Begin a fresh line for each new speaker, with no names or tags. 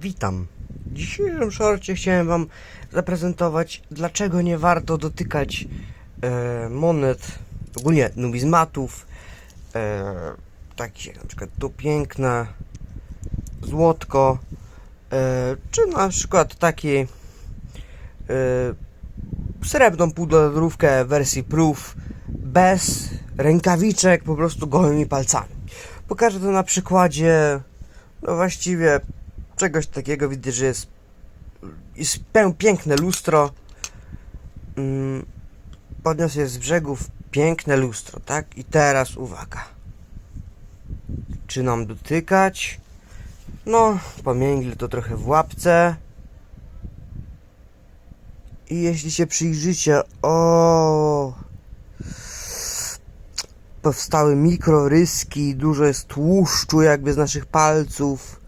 Witam. W dzisiejszym szorcie chciałem Wam zaprezentować, dlaczego nie warto dotykać e, monet, ogólnie numizmatów, e, takich jak na przykład to piękne złotko, e, czy na przykład taki e, srebrną półdolarówkę wersji proof bez rękawiczek, po prostu gołymi palcami. Pokażę to na przykładzie, no właściwie czegoś takiego. Widzę, że jest, jest piękne lustro. Mm, Podniosę z brzegów piękne lustro, tak? I teraz uwaga. Czy nam dotykać? No, pomięgli to trochę w łapce. I jeśli się przyjrzycie, o, powstały mikroryski, dużo jest tłuszczu jakby z naszych palców.